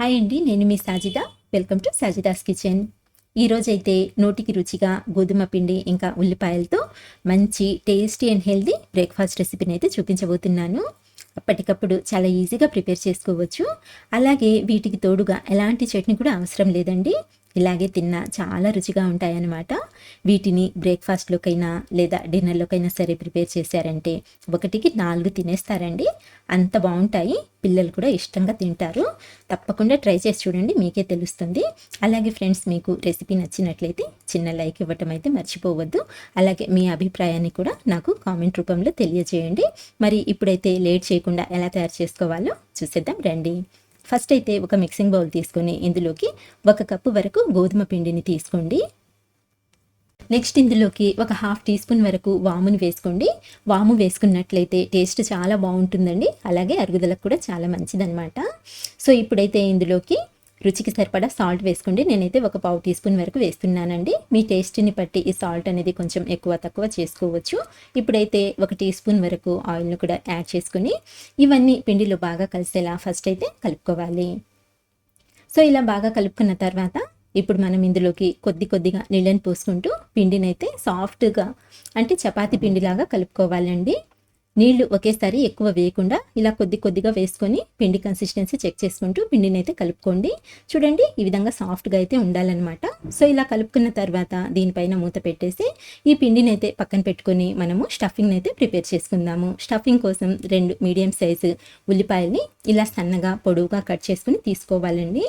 Hi అండి నేను మీ Sajida. Welcome to Sajida's kitchen ఈరోజైతే నోటికి రుచిగా గోధుమ పిండి ఇంకా ఉల్లిపాయలతో మంచి టేస్టీ అండ్ హెల్దీ బ్రేక్ఫాస్ట్ రెసిపీని అయితే చూపించబోతున్నాను. అప్పటికప్పుడు చాలా ఈజీగా ప్రిపేర్ చేసుకోవచ్చు. అలాగే వీటికి తోడుగా ఎలాంటి చట్నీ కూడా అవసరం లేదండి. ఇలాగే తిన్నా చాలా రుచిగా ఉంటాయన్నమాట. వీటిని బ్రేక్ఫాస్ట్లోకైనా లేదా డిన్నర్లోకైనా సరే ప్రిపేర్ చేశారంటే ఒకటికి నాలుగు తినేస్తారండి. అంత బాగుంటాయి. పిల్లలు కూడా ఇష్టంగా తింటారు. తప్పకుండా ట్రై చేసి చూడండి. మీకే తెలుస్తుంది. అలాగే ఫ్రెండ్స్ మీకు రెసిపీ నచ్చినట్లయితే చిన్న లైక్ ఇవ్వటం అయితే మర్చిపోవద్దు. అలాగే మీ అభిప్రాయాన్ని కూడా నాకు కామెంట్ రూపంలో తెలియజేయండి. మరి ఇప్పుడైతే లేట్ చేయకుండా ఎలా తయారు చేసుకోవాలో చూసేద్దాం. రండి. ఫస్ట్ అయితే ఒక మిక్సింగ్ బౌల్ తీసుకొని ఇందులోకి ఒక కప్పు వరకు గోధుమ పిండిని తీసుకోండి. నెక్స్ట్ ఇందులోకి ఒక హాఫ్ టీ స్పూన్ వరకు వాముని వేసుకోండి. వాము వేసుకున్నట్లయితే టేస్ట్ చాలా బాగుంటుందండి. అలాగే అరుగుదలకు కూడా చాలా మంచిదనమాట సో ఇప్పుడైతే ఇందులోకి రుచికి సరిపడా సాల్ట్ వేసుకోండి. నేనైతే ఒక పావు టీ స్పూన్ వరకు వేస్తున్నానండి. మీ టేస్ట్ని బట్టి ఈ సాల్ట్ అనేది కొంచెం ఎక్కువ తక్కువ చేసుకోవచ్చు. ఇప్పుడైతే ఒక టీ స్పూన్ వరకు ఆయిల్ను కూడా యాడ్ చేసుకుని ఇవన్నీ పిండిలో బాగా కలిసేలా ఫస్ట్ అయితే కలుపుకోవాలి. సో ఇలా బాగా కలుపుకున్న తర్వాత ఇప్పుడు మనం ఇందులోకి కొద్ది కొద్దిగా నీళ్ళని పోసుకుంటూ పిండినైతే సాఫ్ట్గా అంటే చపాతీ పిండిలాగా కలుపుకోవాలండి. నీళ్ళు ఒకేసారి ఎక్కువ వేయకుండా ఇలా కొద్ది కొద్దిగా వేసుకొని పిండి కన్సిస్టెన్సీ చెక్ చేసుకుంటూ పిండిని అయితే కలుపుకోండి. చూడండి ఈ విధంగా సాఫ్ట్గా అయితే ఉండాలన్నమాట. సో ఇలా కలుపుకున్న తర్వాత దీనిపైన మూత పెట్టేసి ఈ పిండిని అయితే పక్కన పెట్టుకొని మనము స్టఫింగ్ అయితే ప్రిపేర్ చేసుకుందాము. స్టఫింగ్ కోసం రెండు మీడియం సైజు ఉల్లిపాయల్ని ఇలా సన్నగా పొడవుగా కట్ చేసుకుని తీసుకోవాలండి.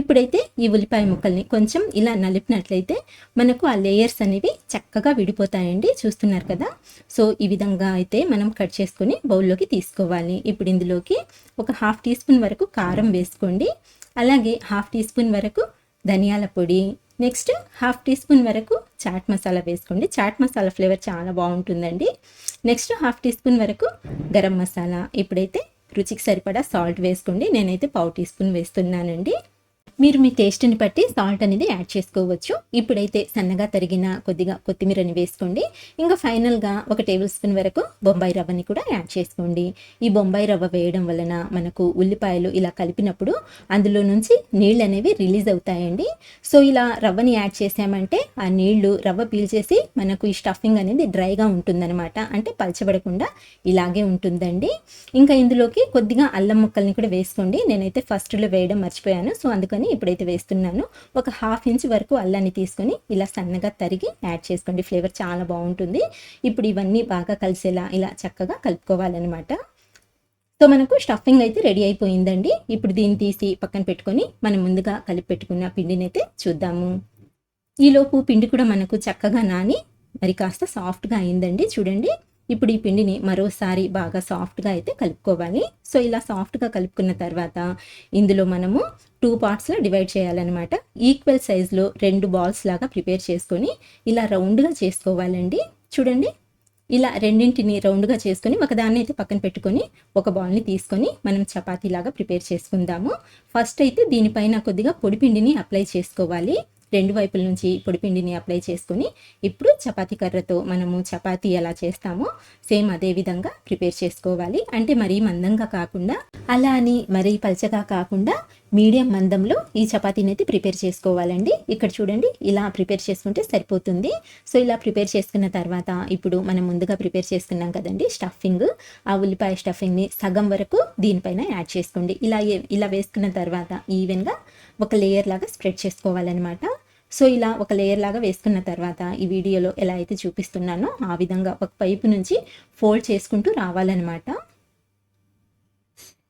ఇప్పుడైతే ఈ ఉల్లిపాయ ముక్కల్ని కొంచెం ఇలా నలిపినట్లయితే మనకు ఆ లేయర్స్ అనేవి చక్కగా విడిపోతాయండి. చూస్తున్నారు కదా? సో ఈ విధంగా అయితే మనం కట్ చేసుకొని బౌల్లోకి తీసుకోవాలి. ఇప్పుడు ఇందులోకి ఒక హాఫ్ టీ స్పూన్ వరకు కారం వేసుకోండి. అలాగే హాఫ్ టీ స్పూన్ వరకు ధనియాల పొడి. నెక్స్ట్ హాఫ్ టీ స్పూన్ వరకు చాట్ మసాలా వేసుకోండి. చాట్ మసాలా ఫ్లేవర్ చాలా బాగుంటుందండి. నెక్స్ట్ హాఫ్ టీ స్పూన్ వరకు గరం మసాలా. ఇప్పుడైతే రుచికి సరిపడా సాల్ట్ వేసుకోండి. నేనైతే పావు టీ స్పూన్ వేస్తున్నానండి. మీరు మీ టేస్ట్ని బట్టి సాల్ట్ అనేది యాడ్ చేసుకోవచ్చు. ఇప్పుడైతే సన్నగా తరిగిన కొద్దిగా కొత్తిమీరని వేసుకోండి. ఇంకా ఫైనల్గా ఒక టేబుల్ స్పూన్ వరకు బొంబాయి రవ్వని కూడా యాడ్ చేసుకోండి. ఈ బొంబాయి రవ్వ వేయడం వలన మనకు ఉల్లిపాయలు ఇలా కలిపినప్పుడు అందులో నుంచి నీళ్ళు అనేవి రిలీజ్ అవుతాయండి. సో ఇలా రవ్వని యాడ్ చేసామంటే ఆ నీళ్ళు రవ్వ పీల్చేసి మనకు ఈ స్టఫింగ్ అనేది డ్రైగా ఉంటుందన్నమాట. అంటే పలచబడకుండా ఇలాగే ఉంటుందండి. ఇంకా ఇందులోకి కొద్దిగా అల్లం ముక్కల్ని కూడా వేసుకోండి. నేనైతే ఫస్ట్లో వేయడం మర్చిపోయాను. సో అందుకని ఇప్పుడైతే వేస్తున్నాను. ఒక హాఫ్ ఇంచ్ వరకు అల్లాన్ని తీసుకొని ఇలా సన్నగా తరిగి యాడ్ చేసుకోండి. ఫ్లేవర్ చాలా బాగుంటుంది. ఇప్పుడు ఇవన్నీ బాగా కలిసేలా ఇలా చక్కగా కలుపుకోవాలన్నమాట. సో మనకు స్టఫింగ్ అయితే రెడీ అయిపోయిందండి. ఇప్పుడు దీన్ని తీసి పక్కన పెట్టుకొని మనం ముందుగా కలిపి పెట్టుకున్న పిండిని అయితే చూద్దాము ఈలోపు పిండి కూడా మనకు చక్కగా నాని మరి కాస్త సాఫ్ట్గా అయిందండి. చూడండి. ఇప్పుడు ఈ పిండిని మరోసారి బాగా సాఫ్ట్గా అయితే కలుపుకోవాలి. సో ఇలా సాఫ్ట్గా కలుపుకున్న తర్వాత ఇందులో మనము టూ పార్ట్స్లో డివైడ్ చేయాలన్నమాట. ఈక్వల్ సైజులో రెండు బాల్స్ లాగా ప్రిపేర్ చేసుకొని ఇలా రౌండ్గా చేసుకోవాలండి. చూడండి ఇలా రెండింటిని రౌండ్గా చేసుకొని ఒకదాన్ని అయితే పక్కన పెట్టుకొని ఒక బాల్ని తీసుకొని మనం చపాతీలాగా ప్రిపేర్ చేసుకుందాము. ఫస్ట్ అయితే దీనిపైన కొద్దిగా పొడిపిండిని అప్లై చేసుకోవాలి. రెండు వైపుల నుంచి పొడిపిండిని అప్లై చేసుకొని ఇప్పుడు చపాతీ కర్రతో మనము చపాతీ ఎలా చేస్తామో సేమ్ అదే విధంగా ప్రిపేర్ చేసుకోవాలి. అంటే మరీ మందంగా కాకుండా అలా అని మరీ పల్చగా కాకుండా మీడియం మందంలో ఈ చపాతీని అయితే ప్రిపేర్ చేసుకోవాలండి. ఇక్కడ చూడండి ఇలా ప్రిపేర్ చేసుకుంటే సరిపోతుంది. సో ఇలా ప్రిపేర్ చేసుకున్న తర్వాత ఇప్పుడు మనం ముందుగా ప్రిపేర్ చేసుకున్నాం కదండి స్టఫింగ్. ఆ ఉల్లిపాయ స్టఫింగ్ని సగం వరకు దీనిపైన యాడ్ చేసుకోండి. ఇలా ఇలా వేసుకున్న తర్వాత ఈవెన్గా ఒక లేయర్ లాగా స్ప్రెడ్ చేసుకోవాలన్నమాట. సో ఇలా ఒక లేయర్ లాగా వేసుకున్న తర్వాత ఈ వీడియోలో ఎలా అయితే చూపిస్తున్నానో ఆ విధంగా ఒక పైపు నుంచి ఫోల్డ్ చేసుకుంటూ రావాలన్నమాట.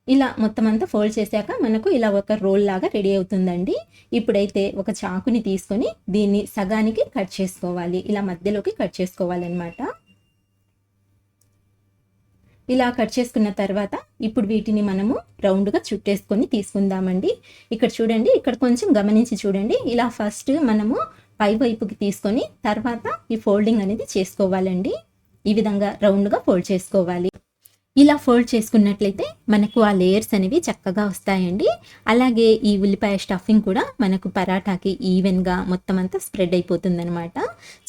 ఇలా మొత్తం అంతా ఫోల్డ్ చేశాక మనకు ఇలా ఒక రోల్ లాగా రెడీ అవుతుందండి. ఇప్పుడైతే ఒక చాకుని తీసుకొని దీన్ని సగానికి కట్ చేసుకోవాలి. ఇలా మధ్యలోకి కట్ చేసుకోవాలన్నమాట. ఇలా కట్ చేసుకున్న తర్వాత ఇప్పుడు వీటిని మనము రౌండ్గా చుట్టేసుకొని తీసుకుందామండి. ఇక్కడ చూడండి ఇక్కడ కొంచెం గమనించి చూడండి. ఇలా ఫస్ట్ మనము పై వైపుకి తీసుకొని తర్వాత ఈ ఫోల్డింగ్ అనేది చేసుకోవాలండి. ఈ విధంగా రౌండ్గా ఫోల్డ్ చేసుకోవాలి. ఇలా ఫోల్డ్ చేసుకున్నట్లయితే మనకు ఆ లేయర్స్ అనేవి చక్కగా వస్తాయండి. అలాగే ఈ ఉల్లిపాయ స్టఫింగ్ కూడా మనకు పరాటాకి ఈవెన్గా మొత్తం అంతా స్ప్రెడ్ అయిపోతుందనమాట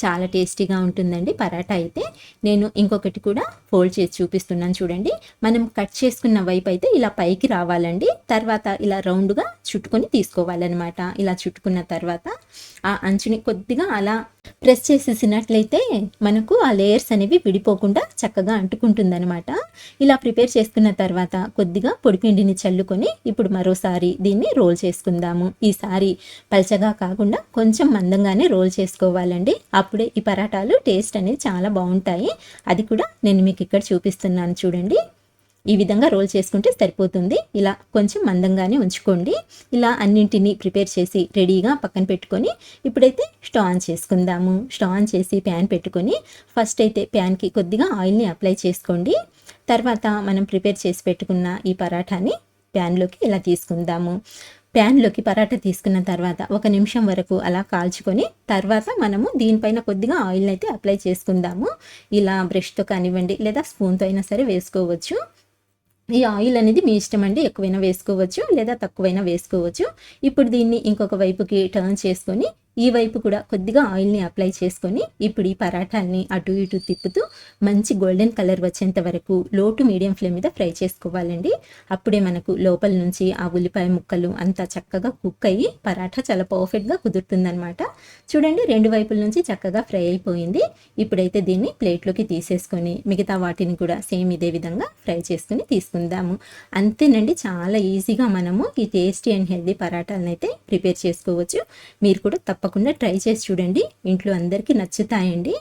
చాలా టేస్టీగా ఉంటుందండి పరాటా అయితే. నేను ఇంకొకటి కూడా ఫోల్డ్ చేసి చూపిస్తున్నాను చూడండి. మనం కట్ చేసుకున్న వైపు అయితే ఇలా పైకి రావాలండి. తర్వాత ఇలా రౌండ్గా చుట్టుకొని తీసుకోవాలన్నమాట. ఇలా చుట్టుకున్న తర్వాత ఆ అంచుని కొద్దిగా అలా ప్రెస్ చేసేసినట్లయితే మనకు ఆ లేయర్స్ అనేవి విడిపోకుండా చక్కగా అంటుకుంటుందనమాట ఇలా ప్రిపేర్ చేసుకున్న తర్వాత కొద్దిగా పొడిపిండిని చల్లుకొని ఇప్పుడు మరోసారి దీన్ని రోల్ చేసుకుందాము. ఈసారి పల్చగా కాకుండా కొంచెం మందంగానే రోల్ చేసుకోవాలండి. అప్పుడే ఈ పరాటాలు టేస్ట్ అనేది చాలా బాగుంటాయి. అది కూడా నేను మీకు ఇక్కడ చూపిస్తున్నాను చూడండి. ఈ విధంగా రోల్ చేసుకుంటే సరిపోతుంది. ఇలా కొంచెం మందంగానే ఉంచుకోండి. ఇలా అన్నింటినీ ప్రిపేర్ చేసి రెడీగా పక్కన పెట్టుకొని ఇప్పుడైతే స్టవ్ ఆన్ చేసుకుందాము. స్టవ్ ఆన్ చేసి ప్యాన్ పెట్టుకొని ఫస్ట్ అయితే ప్యాన్కి కొద్దిగా ఆయిల్ని అప్లై చేసుకోండి. తర్వాత మనం ప్రిపేర్ చేసి పెట్టుకున్న ఈ పరాఠాని ప్యాన్లోకి ఇలా తీసుకుందాము. ప్యాన్లోకి పరాటా తీసుకున్న తర్వాత ఒక నిమిషం వరకు అలా కాల్చుకొని తర్వాత మనము దీనిపైన కొద్దిగా ఆయిల్ అయితే అప్లై చేసుకుందాము. ఇలా బ్రష్తో కానివ్వండి లేదా స్పూన్తో అయినా సరే వేసుకోవచ్చు. ఈ ఆయిల్ అనేది మీ ఇష్టం అండి ఎక్కువైనా వేసుకోవచ్చు లేదా తక్కువైనా వేసుకోవచ్చు. ఇప్పుడు దీన్ని ఇంకొక వైపుకి టర్న్ చేసుకొని ఈ వైపు కూడా కొద్దిగా ఆయిల్ని అప్లై చేసుకొని ఇప్పుడు ఈ పరాఠాల్ని అటు ఇటు తిప్పుతూ మంచి గోల్డెన్ కలర్ వచ్చేంత వరకు లో టు మీడియం ఫ్లేమ్ మీద ఫ్రై చేసుకోవాలండి. అప్పుడే మనకు లోపల నుంచి ఆ ఉల్లిపాయ ముక్కలు అంతా చక్కగా కుక్ అయ్యి పరాఠా చాలా పర్ఫెక్ట్గా కుదురుతుందనమాట చూడండి రెండు వైపుల నుంచి చక్కగా ఫ్రై అయిపోయింది. ఇప్పుడైతే దీన్ని ప్లేట్లోకి తీసేసుకొని మిగతా వాటిని కూడా సేమ్ ఇదే విధంగా ఫ్రై చేసుకుని తీసుకుందాము. అంతేనండి చాలా ఈజీగా మనము ఈ టేస్టీ అండ్ హెల్దీ పరాటాలను అయితే ప్రిపేర్ చేసుకోవచ్చు. మీరు కూడా తప్పకుండా తప్పకుండా ట్రై చేసి చూడండి. ఇంట్లో అందరికీ నచ్చుతాయండి.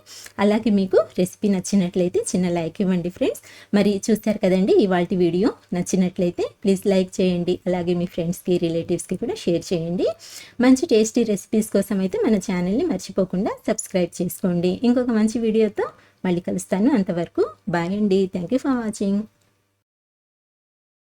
అలాగే మీకు రెసిపీ నచ్చినట్లయితే చిన్న లైక్ ఇవ్వండి ఫ్రెండ్స్. మరి చూస్తారు కదండి ఇవాళ వీడియో నచ్చినట్లయితే ప్లీజ్ లైక్ చేయండి. అలాగే మీ ఫ్రెండ్స్కి రిలేటివ్స్కి కూడా షేర్ చేయండి. మంచి టేస్టీ రెసిపీస్ కోసం అయితే మన ఛానల్ని మర్చిపోకుండా సబ్స్క్రైబ్ చేసుకోండి. ఇంకొక మంచి వీడియోతో మళ్ళీ కలుస్తాను. అంతవరకు బాయ్ అండి. Thank you for watching